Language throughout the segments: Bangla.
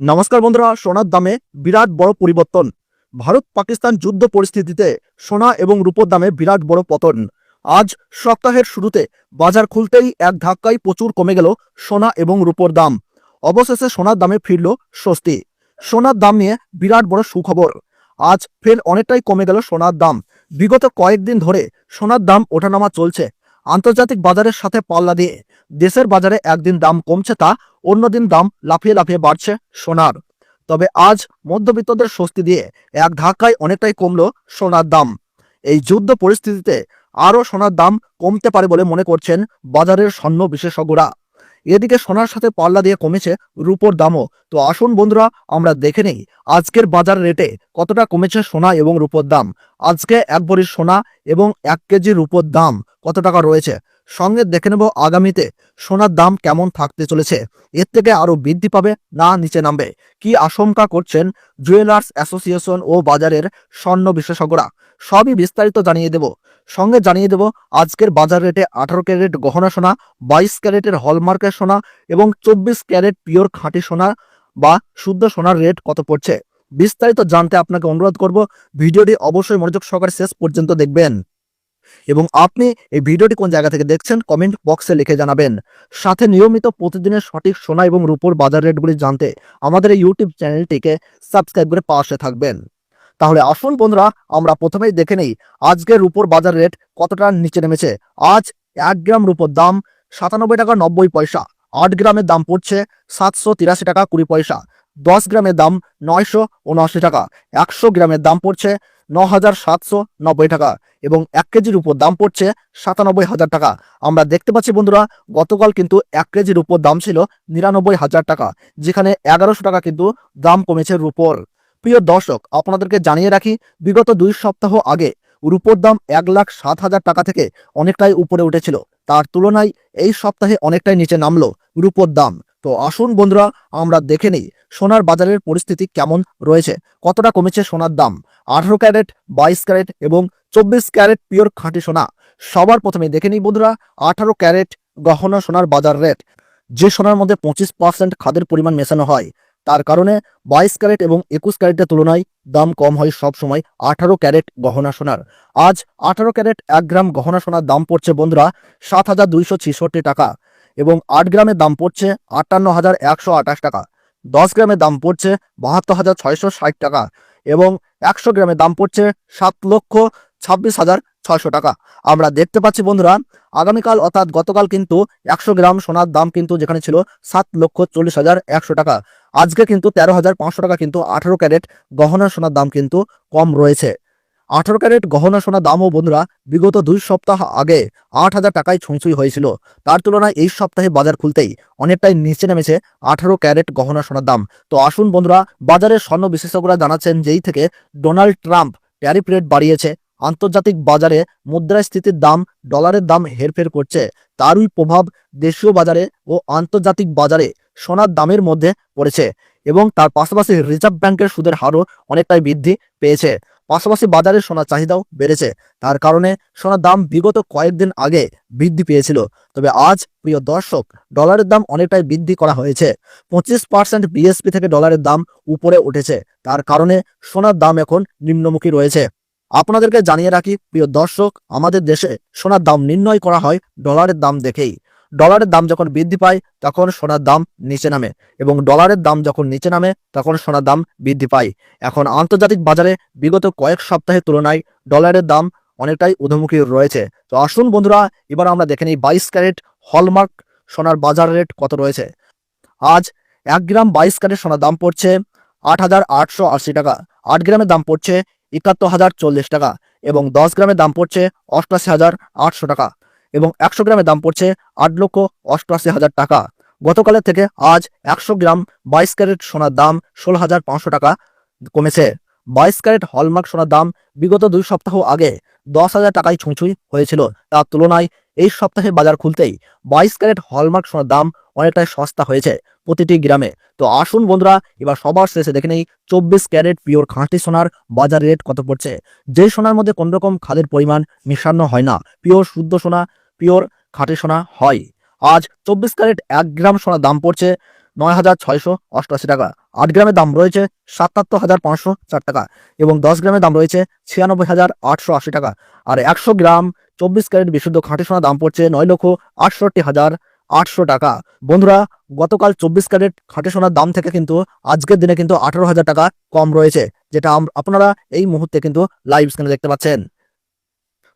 নমস্কার বন্ধুরা, সোনার দামে বিরাট বড় পরিবর্তন। ভারত পাকিস্তান যুদ্ধ পরিস্থিতিতে সোনা এবং রূপোর দামে বিরাট বড় পতন। আজ সপ্তাহের শুরুতে বাজার খুলতেই এক ধাক্কায় প্রচুর কমে গেল সোনা এবং রূপোর দাম। অবশেষে সোনার দামে ফিরল স্বস্তি। সোনার দাম নিয়ে বিরাট বড় সুখবর। আজ ফের অনেকটাই কমে গেল সোনার দাম। বিগত কয়েকদিন ধরে সোনার দাম ওঠানামা চলছে। আন্তর্জাতিক বাজারের সাথে পাল্লা দিয়ে দেশের বাজারে একদিন দাম কমছে তা অন্যদিন দাম লাফিয়ে লাফিয়ে বাড়ছে সোনার। তবে আজ মধ্যবিত্তদের স্বস্তি দিয়ে এক ধাক্কায় অনেকটাই কমল সোনার দাম। এই যুদ্ধ পরিস্থিতিতে আরও সোনার দাম কমতে পারে বলে মনে করছেন বাজারের স্বর্ণ বিশেষজ্ঞরা। এদিকে সোনার সাথে পাল্লা দিয়ে কমেছে রূপোর দামও। তো আসুন বন্ধুরা, আমরা দেখে নেই আজকের বাজার রেটে কতটা কমেছে সোনা এবং রূপোর দাম। আজকে এক ভরি সোনা এবং এক কেজি রূপোর দাম কত টাকা রয়েছে? সঙ্গে দেখে নেব আগামীতে সোনার দাম কেমন থাকতে চলেছে? এর থেকে আরও বৃদ্ধি পাবে না নিচে নামবে? কি আশঙ্কা করছেন জুয়েলার্স অ্যাসোসিয়েশন ও বাজারের স্বর্ণ বিশেষজ্ঞরা? সবই বিস্তারিত জানিয়ে দেব। সঙ্গে জানিয়ে দেব, আজকের বাজার রেটে আঠারো ক্যারেট গহনা সোনা, বাইশ ক্যারেটের হলমার্কের সোনা এবং চব্বিশ ক্যারেট পিওর খাঁটি সোনা বা শুদ্ধ সোনার রেট কত পড়ছে? বিস্তারিত জানতে আপনাকে অনুরোধ করব, ভিডিওটি অবশ্যই মনোযোগ সহকারে শেষ পর্যন্ত দেখবেন। এবং আপনি এই ভিডিওটি কোন জায়গা থেকে দেখছেন কমেন্ট বক্সে লিখে জানাবেন। সাথে নিয়মিত প্রতিদিনের সঠিক সোনা এবং রূপোর বাজার রেটগুলি জানতে আমাদের এই ইউটিউব চ্যানেলটিকে সাবস্ক্রাইব করে পাশে থাকবেন। তাহলে আসুন বন্ধুরা, আমরা প্রথমেই দেখে নেই আজকের রূপোর বাজার রেট কতটা নিচে নেমেছে। আজ এক গ্রাম রূপোর দাম সাতানব্বই টাকা নব্বই পয়সা, আট গ্রামের দাম পড়ছে সাতশো তিরাশি টাকা কুড়ি পয়সা, দশ গ্রামের দাম নয়শো উনআশি টাকা, একশো গ্রামের দাম পড়ছে ন হাজার সাতশো নব্বই টাকা এবং এক কেজির উপর দাম পড়ছে সাতানব্বই হাজার টাকা। আমরা দেখতে পাচ্ছি বন্ধুরা, গতকাল কিন্তু এক কেজির উপর দাম ছিল নিরানব্বই হাজার টাকা, যেখানে এগারোশো টাকা কিন্তু দাম কমেছে রুপোর। প্রিয় দর্শক, আপনাদেরকে জানিয়ে রাখি, বিগত দুই সপ্তাহ আগে রুপোর দাম এক লাখ সাত হাজার টাকা থেকে অনেকটাই উপরে উঠেছিল। তার তুলনায় এই সপ্তাহে অনেকটাই নিচে নামলো রুপোর দাম। তো আসুন বন্ধুরা, আমরা দেখে নিই সোনার বাজারের পরিস্থিতি কেমন রয়েছে, কতটা কমেছে সোনার দাম। আঠারো ক্যারেট, বাইশ ক্যারেট এবং চব্বিশ ক্যারেট পিওর খাঁটি সোনা, সবার প্রথমে দেখে নিই বন্ধুরা, আঠারো ক্যারেট গহনা সোনার বাজার রেট। যে সোনার মধ্যে পঁচিশ পার্সেন্ট খাদের পরিমাণ মেশানো হয়, তার কারণে বাইশ ক্যারেট এবং একুশ ক্যারেটের তুলনায় দাম কম হয় সব সময় আঠারো ক্যারেট গহনা সোনার। আজ আঠারো ক্যারেট এক গ্রাম গহনা সোনার দাম পড়ছে বন্ধুরা, সাত হাজার দুইশো ছিষট্টি টাকা। এবং আট গ্রামের দাম পড়ছে আটান্ন হাজার একশো আঠাশ টাকা। দশ গ্রামের দাম পড়ছে বাহাত্তর হাজার ছয়শো ষাট টাকা এবং একশো গ্রামের দাম পড়ছে সাত লক্ষ ছাব্বিশ হাজার ছয়শো টাকা। আমরা দেখতে পাচ্ছি বন্ধুরা, আগামীকাল অর্থাৎ গতকাল কিন্তু একশো গ্রাম সোনার দাম কিন্তু যেখানে ছিল সাত লক্ষ চল্লিশ হাজার একশো টাকা। আজকে কিন্তু তেরো হাজার পাঁচশো টাকা কিন্তু আঠারো ক্যারেট গহনা সোনার দাম কিন্তু কম রয়েছে। আঠারো ক্যারেট গহনা সোনার দামও বন্ধুরা, বিগত দুই সপ্তাহ আগে আট হাজার টাকায় ছুঁই হয়েছিল। তার তুলনায় এই সপ্তাহে বাজার খুলতেই অনেকটাই নিচে নেমেছে আঠারো ক্যারেট গহনা সোনার দাম। তো আসুন বন্ধুরা, বাজারের স্বর্ণ বিশেষজ্ঞরা জানাচ্ছেন যেই থেকে ডোনাল্ড ট্রাম্প ট্যারিফ রেট বাড়িয়েছে, আন্তর্জাতিক বাজারে মুদ্রাস্ফীতির দাম, ডলারের দাম হেরফের করছে। তারই প্রভাব দেশীয় বাজারে ও আন্তর্জাতিক বাজারে সোনার দামের মধ্যে পড়েছে এবং তার পাশাপাশি রিজার্ভ ব্যাংকের সুদের হারও অনেকটাই বৃদ্ধি পেয়েছে। পাশাপাশি বাজারে সোনার চাহিদাও বেড়েছে। তার কারণে সোনার দাম বিগত কয়েকদিন আগে বৃদ্ধি পেয়েছিল। তবে আজ, প্রিয় দর্শক, ডলারের দাম অনেকটাই বৃদ্ধি করা হয়েছে। পঁচিশ পার্সেন্ট বিএসপি থেকে ডলারের দাম উপরে উঠেছে। তার কারণে সোনার দাম এখন নিম্নমুখী রয়েছে। আপনাদেরকে জানিয়ে রাখি, প্রিয় দর্শক, আমাদের দেশে সোনার দাম নির্ণয় করা হয় ডলারের দাম দেখেই। ডলারের দাম যখন বৃদ্ধি পায়, তখন সোনার দাম নিচে নামে এবং ডলারের দাম যখন নিচে নামে, তখন সোনার দাম বৃদ্ধি পায়। এখন আন্তর্জাতিক বাজারে বিগত কয়েক সপ্তাহের তুলনায় ডলারের দাম অনেকটাই ঊর্ধ্বমুখী রয়েছে। তো আসুন বন্ধুরা, এবার আমরা দেখে নিই বাইশ ক্যারেট হলমার্ক সোনার বাজার রেট কত রয়েছে। আজ এক গ্রাম বাইশ ক্যারেট সোনার দাম পড়ছে আট হাজার আটশো আশি টাকা, আট গ্রামের দাম পড়ছে একাত্তর হাজার চল্লিশ টাকা এবং দশ গ্রামের দাম পড়ছে অষ্টআশি হাজার আটশো টাকা। এবং একশো গ্রামের দাম পড়ছে আট লক্ষ অষ্টআশি হাজার টাকা। গতকালের থেকে আজ একশো গ্রাম বাইশ ক্যারেট সোনার দাম ষোলো হাজার পাঁচশো টাকা কমেছে। বাইশ ক্যারেট হলমার্ক সোনার দাম বিগত দুই সপ্তাহ আগে দশ হাজার টাকায় ছুঁচুই হয়েছিল। তার তুলনায় এই সপ্তাহে বাজার খুলতেই বাইশ ক্যারেট হলমার্ক সোনার দাম অনেকটাই সস্তা হয়েছে প্রতিটি গ্রামে। তো আসুন বন্ধুরা, এবার সবার শেষে দেখে নেই চব্বিশ ক্যারেট পিওর খাঁটি সোনার বাজার রেট কত পড়ছে। যে সোনার মধ্যে কোন রকম খাদের পরিমাণ মিশানো হয় না। পিওর শুদ্ধ সোনা পিওর খাঁটি সোনা হয়। আজ চব্বিশ ক্যারেট এক গ্রাম সোনার দাম পড়ছে নয় হাজার ছয়শো অষ্টআশি টাকা। আট গ্রামের দাম রয়েছে সাতাত্তর হাজার পাঁচশো চার টাকা এবং দশ গ্রামের দাম রয়েছে ছিয়ানব্বই হাজার আটশো আশি টাকা। আর একশো গ্রাম চব্বিশ ক্যারেট বিশুদ্ধ খাঁটি সোনার দাম পড়ছে নয় লক্ষ আটষট্টি হাজার আটশো টাকা। বন্ধুরা, গতকাল চব্বিশ ক্যারেট খাঁটি সোনার দাম থেকে কিন্তু আজকের দিনে কিন্তু আঠারো হাজার টাকা কম রয়েছে, যেটা আপনারা এই মুহূর্তে কিন্তু লাইভ স্ক্রিনে দেখতে পাচ্ছেন।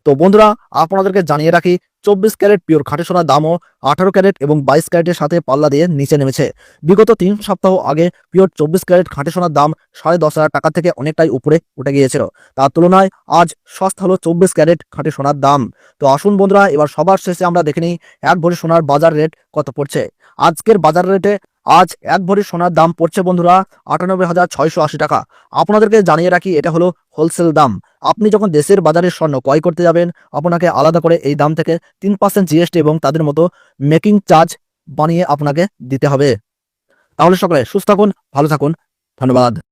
তো বন্ধুরা, আপনাদেরকে জানিয়ে রাখি, চব্বিশ ক্যারেট পিওর খাঁটি সোনার দামও আঠারো ক্যারেট এবং বাইশ ক্যারেটের সাথে পাল্লা দিয়ে নিচে নেমেছে। বিগত তিন সপ্তাহ আগে পিওর চব্বিশ ক্যারেট খাঁটি সোনার দাম সাড়ে দশ হাজার টাকা থেকে অনেকটাই উপরে উঠে গিয়েছিল। তার তুলনায় আজ সস্তা হলো চব্বিশ ক্যারেট খাঁটি সোনার দাম। তো আসুন বন্ধুরা, এবার সবার শেষে আমরা দেখে নিই, এক ভরি সোনার বাজার রেট কত পড়ছে। আজকের বাজার রেটে আজ এক ভরি সোনার দাম পড়ছে বন্ধুরা আটানব্বই হাজার ছয়শো আশি টাকা। আপনাদেরকে জানিয়ে রাখি, এটা হলো হোলসেল দাম। আপনি যখন দেশের বাজারে স্বর্ণ ক্রয় করতে যাবেন, আপনাকে আলাদা করে এই দাম থেকে তিন পার্সেন্ট জিএসটি এবং তাদের মতো মেকিং চার্জ বানিয়ে আপনাকে দিতে হবে। তাহলে সকলে সুস্থ থাকুন, ভালো থাকুন। ধন্যবাদ।